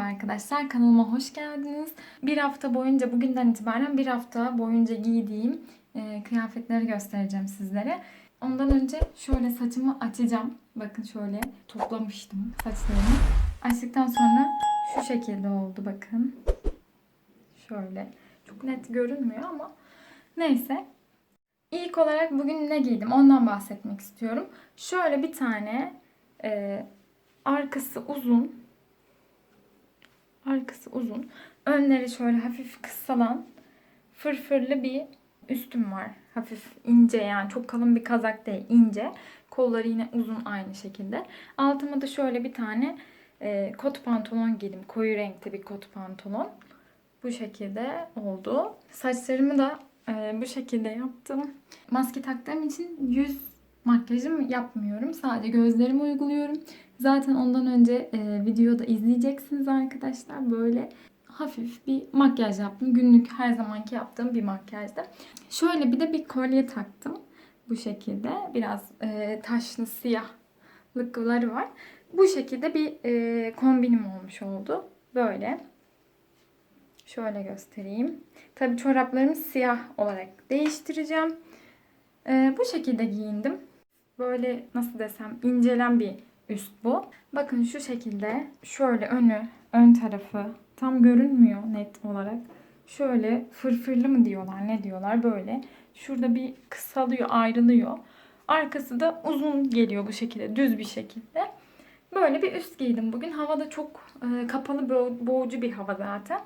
arkadaşlar kanalıma hoş geldiniz. Bir hafta boyunca bugünden itibaren bir hafta boyunca giydiğim e, kıyafetleri göstereceğim sizlere. Ondan önce şöyle saçımı açacağım. Bakın şöyle toplamıştım saçlarımı. Açtıktan sonra şu şekilde oldu bakın. Şöyle. Çok net görünmüyor ama neyse. İlk olarak bugün ne giydim ondan bahsetmek istiyorum. Şöyle bir tane e, arkası uzun Arkası uzun. Önleri şöyle hafif kısalan fırfırlı bir üstüm var. Hafif ince yani çok kalın bir kazak değil ince. Kolları yine uzun aynı şekilde. Altıma da şöyle bir tane e, kot pantolon giydim. Koyu renkte bir kot pantolon. Bu şekilde oldu. Saçlarımı da e, bu şekilde yaptım. Maske taktığım için yüz makyajım yapmıyorum. Sadece gözlerimi uyguluyorum. Zaten ondan önce e, videoda izleyeceksiniz arkadaşlar. Böyle hafif bir makyaj yaptım. Günlük her zamanki yaptığım bir makyajdı. Şöyle bir de bir kolye taktım. Bu şekilde. Biraz e, taşlı siyahlıkları var. Bu şekilde bir e, kombinim olmuş oldu. Böyle. Şöyle göstereyim. Tabii çoraplarımı siyah olarak değiştireceğim. E, bu şekilde giyindim. Böyle nasıl desem incelen bir üst bu. Bakın şu şekilde şöyle önü, ön tarafı tam görünmüyor net olarak. Şöyle fırfırlı mı diyorlar ne diyorlar böyle. Şurada bir kısalıyor ayrılıyor. Arkası da uzun geliyor bu şekilde düz bir şekilde. Böyle bir üst giydim bugün. Hava da çok e, kapalı bo- boğucu bir hava zaten.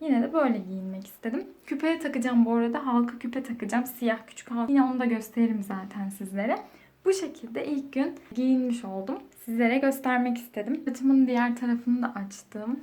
Yine de böyle giyinmek istedim. Küpe takacağım bu arada. Halka küpe takacağım. Siyah küçük halka. Yine onu da gösteririm zaten sizlere. Bu şekilde ilk gün giyinmiş oldum. Sizlere göstermek istedim. Saçımın diğer tarafını da açtım.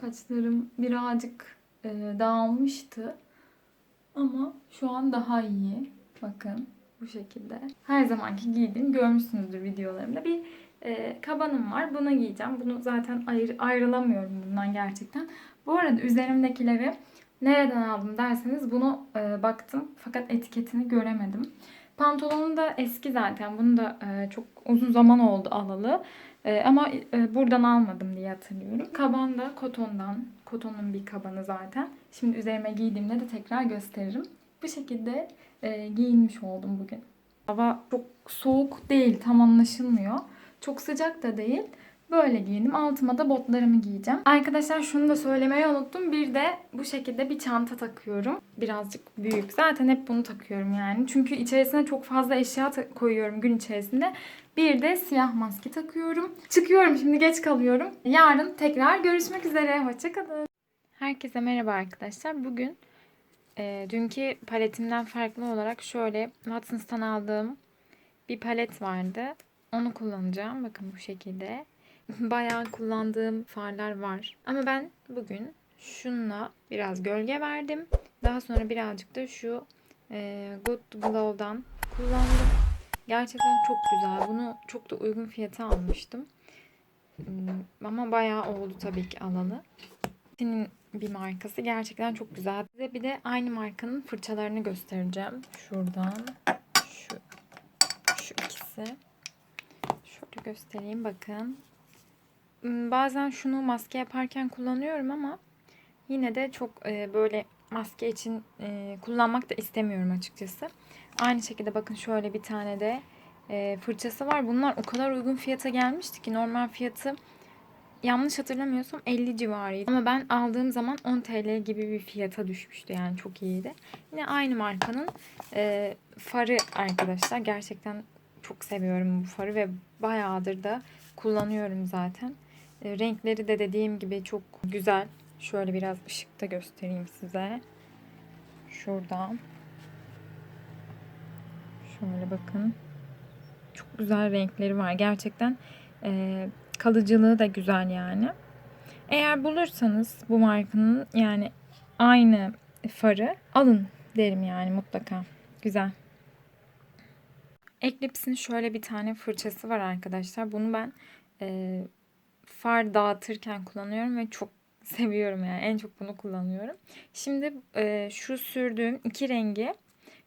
Saçlarım birazcık e, dağılmıştı. Ama şu an daha iyi. Bakın bu şekilde. Her zamanki giydiğim görmüşsünüzdür videolarımda. Bir e, kabanım var. Bunu giyeceğim. Bunu zaten ayır, ayrılamıyorum bundan gerçekten. Bu arada üzerimdekileri nereden aldım derseniz bunu e, baktım. Fakat etiketini göremedim. Pantolonum da eski zaten. Bunu da e, çok uzun zaman oldu alalı. E, ama e, buradan almadım diye hatırlıyorum. Kaban da kotondan. Kotonun bir kabanı zaten. Şimdi üzerime giydiğimde de tekrar gösteririm. Bu şekilde e, giyinmiş oldum bugün. Hava çok soğuk değil. Tam anlaşılmıyor. Çok sıcak da değil. Böyle giyindim. Altıma da botlarımı giyeceğim. Arkadaşlar şunu da söylemeyi unuttum. Bir de bu şekilde bir çanta takıyorum. Birazcık büyük. Zaten hep bunu takıyorum yani. Çünkü içerisine çok fazla eşya koyuyorum gün içerisinde. Bir de siyah maske takıyorum. Çıkıyorum şimdi geç kalıyorum. Yarın tekrar görüşmek üzere. Hoşçakalın. Herkese merhaba arkadaşlar. Bugün e, dünkü paletimden farklı olarak şöyle Watsons'tan aldığım bir palet vardı. Onu kullanacağım. Bakın bu şekilde. Bayağı kullandığım farlar var. Ama ben bugün şununla biraz gölge verdim. Daha sonra birazcık da şu e, Good Glow'dan kullandım. Gerçekten çok güzel. Bunu çok da uygun fiyata almıştım. Hmm, Ama bayağı oldu tabii ki alalı. Senin bir markası gerçekten çok güzel. Size bir de aynı markanın fırçalarını göstereceğim. Şuradan şu şu ikisi. Şöyle göstereyim bakın. Hmm, Bazen şunu maske yaparken kullanıyorum ama yine de çok e, böyle maske için e, kullanmak da istemiyorum açıkçası. Aynı şekilde bakın şöyle bir tane de e, fırçası var. Bunlar o kadar uygun fiyata gelmişti ki normal fiyatı yanlış hatırlamıyorsam 50 civarıydı. Ama ben aldığım zaman 10 TL gibi bir fiyata düşmüştü yani çok iyiydi. Yine aynı markanın farı arkadaşlar. Gerçekten çok seviyorum bu farı ve bayağıdır da kullanıyorum zaten. E, renkleri de dediğim gibi çok güzel. Şöyle biraz ışıkta göstereyim size. Şuradan. Şöyle bakın. Çok güzel renkleri var. Gerçekten e, kalıcılığı da güzel yani. Eğer bulursanız bu markanın yani aynı farı alın derim yani mutlaka. Güzel. Eclipse'in şöyle bir tane fırçası var arkadaşlar. Bunu ben e, far dağıtırken kullanıyorum ve çok seviyorum yani. En çok bunu kullanıyorum. Şimdi e, şu sürdüğüm iki rengi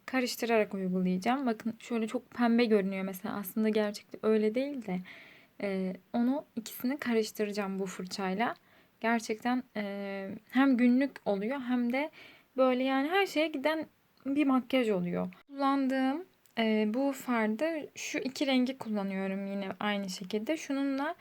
karıştırarak uygulayacağım. Bakın şöyle çok pembe görünüyor mesela. Aslında gerçekten öyle değil de e, onu ikisini karıştıracağım bu fırçayla. Gerçekten e, hem günlük oluyor hem de böyle yani her şeye giden bir makyaj oluyor. Kullandığım e, bu farda şu iki rengi kullanıyorum yine aynı şekilde. Şununla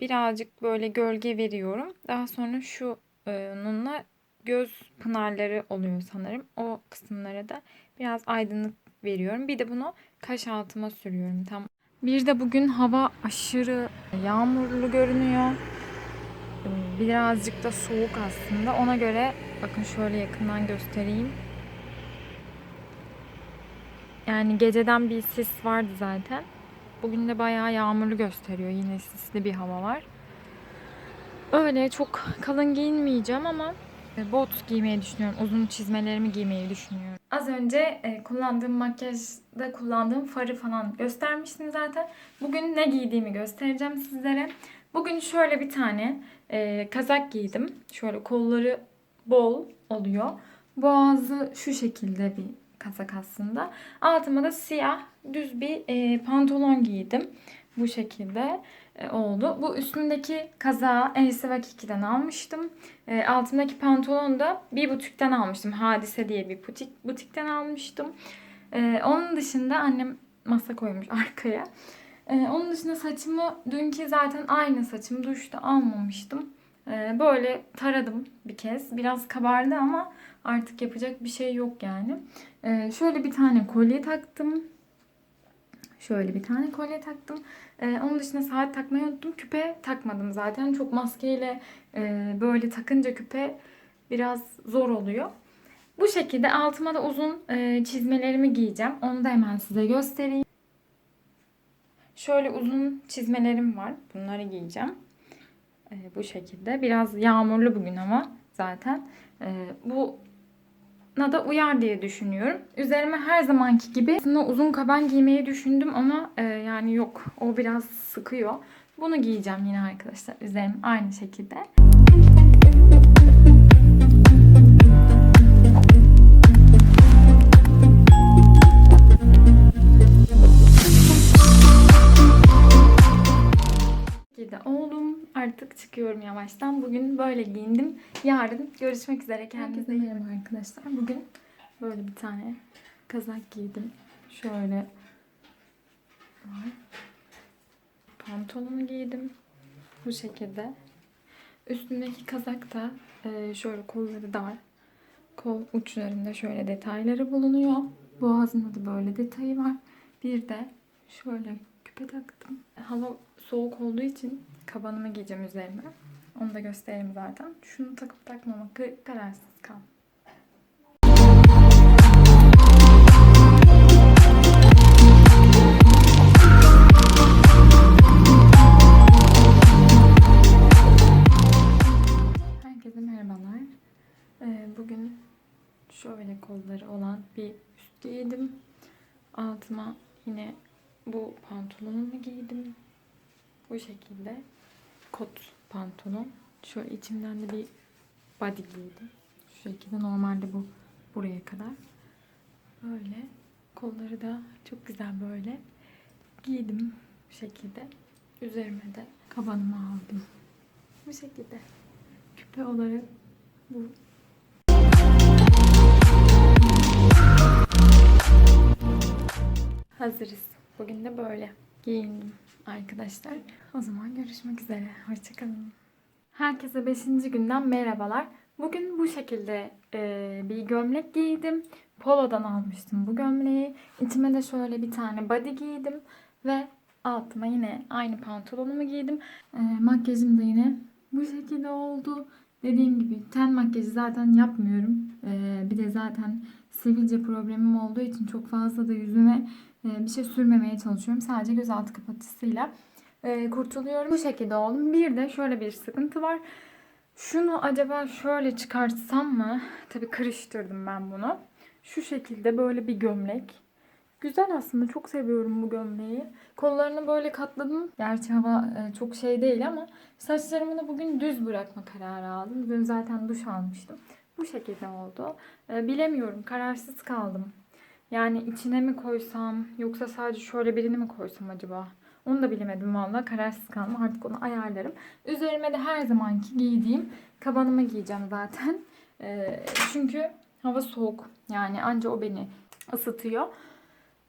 birazcık böyle gölge veriyorum. Daha sonra şununla göz pınarları oluyor sanırım. O kısımlara da biraz aydınlık veriyorum. Bir de bunu kaş altıma sürüyorum tam. Bir de bugün hava aşırı yağmurlu görünüyor. Ee, Birazcık da soğuk aslında. Ona göre bakın şöyle yakından göstereyim. Yani geceden bir sis vardı zaten. Bugün de bayağı yağmurlu gösteriyor. Yine sisli bir hava var. Öyle çok kalın giyinmeyeceğim ama e, bot giymeyi düşünüyorum. Uzun çizmelerimi giymeyi düşünüyorum. Az önce e, kullandığım makyajda kullandığım farı falan göstermiştim zaten. Bugün ne giydiğimi göstereceğim sizlere. Bugün şöyle bir tane e, kazak giydim. Şöyle kolları bol oluyor. Boğazı şu şekilde bir kazak aslında. Altıma da siyah düz bir e, pantolon giydim. Bu şekilde e, oldu. Bu üstümdeki kazağı Elise Vakiki'den almıştım. E, altımdaki pantolonu da bir butikten almıştım. Hadise diye bir butik butikten almıştım. E, onun dışında annem masa koymuş arkaya. E, onun dışında saçımı dünkü zaten aynı saçım duşta almamıştım. E, böyle taradım bir kez. Biraz kabardı ama artık yapacak bir şey yok yani. E, şöyle bir tane kolye taktım. Şöyle bir tane kolye taktım. Ee, onun dışında saat takmayı unuttum. Küpe takmadım zaten. Çok maskeyle e, böyle takınca küpe biraz zor oluyor. Bu şekilde altıma da uzun e, çizmelerimi giyeceğim. Onu da hemen size göstereyim. Şöyle uzun çizmelerim var. Bunları giyeceğim. E, bu şekilde. Biraz yağmurlu bugün ama zaten. E, bu na da uyar diye düşünüyorum. Üzerime her zamanki gibi aslında uzun kaban giymeyi düşündüm ama e, yani yok. O biraz sıkıyor. Bunu giyeceğim yine arkadaşlar. Üzerim aynı şekilde. Artık çıkıyorum yavaştan. Bugün böyle giyindim. Yarın görüşmek üzere. Kendinize iyi bakın arkadaşlar. Bugün böyle bir tane kazak giydim. Şöyle. Pantolonu giydim. Bu şekilde. Üstündeki kazak da e, şöyle kolları dar. Kol uçlarında şöyle detayları bulunuyor. Boğazında da böyle detayı var. Bir de şöyle küpe taktım. Hava soğuk olduğu için kabanımı giyeceğim üzerine. Onu da göstereyim zaten. Şunu takıp takmamak kararsız kal. Herkese merhabalar. Ee, bugün şöyle kolları olan bir üst giydim. Altıma yine bu pantolonumu giydim. Bu şekilde kot pantolon. Şöyle içimden de bir body giydim. Şu şekilde normalde bu buraya kadar. Böyle kolları da çok güzel böyle giydim bu şekilde. Üzerime de kabanımı aldım. Bu şekilde. Küpe olarak bu. Hazırız. Bugün de böyle giyindim arkadaşlar. O zaman görüşmek üzere. Hoşçakalın. Herkese 5. günden merhabalar. Bugün bu şekilde e, bir gömlek giydim. Polo'dan almıştım bu gömleği. İçime de şöyle bir tane body giydim. Ve altıma yine aynı pantolonumu giydim. E, makyajım da yine bu şekilde oldu. Dediğim gibi ten makyajı zaten yapmıyorum. E, bir de zaten sivilce problemim olduğu için çok fazla da yüzüme bir şey sürmemeye çalışıyorum. Sadece gözaltı kapatısıyla e, kurtuluyorum. Bu şekilde oldum. Bir de şöyle bir sıkıntı var. Şunu acaba şöyle çıkartsam mı? Tabii karıştırdım ben bunu. Şu şekilde böyle bir gömlek. Güzel aslında. Çok seviyorum bu gömleği. Kollarını böyle katladım. Gerçi hava e, çok şey değil ama saçlarımı da bugün düz bırakma kararı aldım. Dün zaten duş almıştım. Bu şekilde oldu. E, bilemiyorum. Kararsız kaldım. Yani içine mi koysam yoksa sadece şöyle birini mi koysam acaba? Onu da bilemedim valla. Kararsız kaldım. Artık onu ayarlarım. Üzerime de her zamanki giydiğim kabanımı giyeceğim zaten. Ee, çünkü hava soğuk. Yani anca o beni ısıtıyor.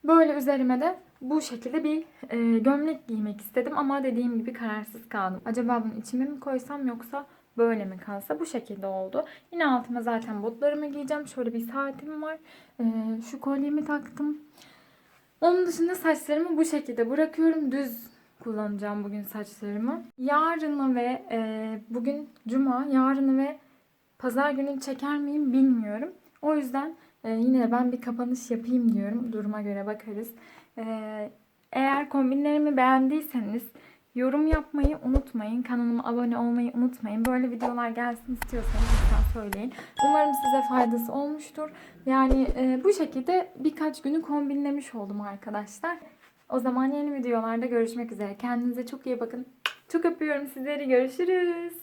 Böyle üzerime de bu şekilde bir e, gömlek giymek istedim ama dediğim gibi kararsız kaldım. Acaba bunu içime mi koysam yoksa böyle mi kalsa? Bu şekilde oldu. Yine altıma zaten botlarımı giyeceğim. Şöyle bir saatim var. E, şu kolyemi taktım. Onun dışında saçlarımı bu şekilde bırakıyorum. Düz kullanacağım bugün saçlarımı. Yarını ve e, bugün cuma, yarını ve pazar günü çeker miyim bilmiyorum. O yüzden e, yine ben bir kapanış yapayım diyorum. Duruma göre bakarız. E, eğer kombinlerimi beğendiyseniz yorum yapmayı unutmayın. Kanalıma abone olmayı unutmayın. Böyle videolar gelsin istiyorsanız lütfen söyleyin. Umarım size faydası olmuştur. Yani e, bu şekilde birkaç günü kombinlemiş oldum arkadaşlar. O zaman yeni videolarda görüşmek üzere. Kendinize çok iyi bakın. Çok öpüyorum sizleri. Görüşürüz.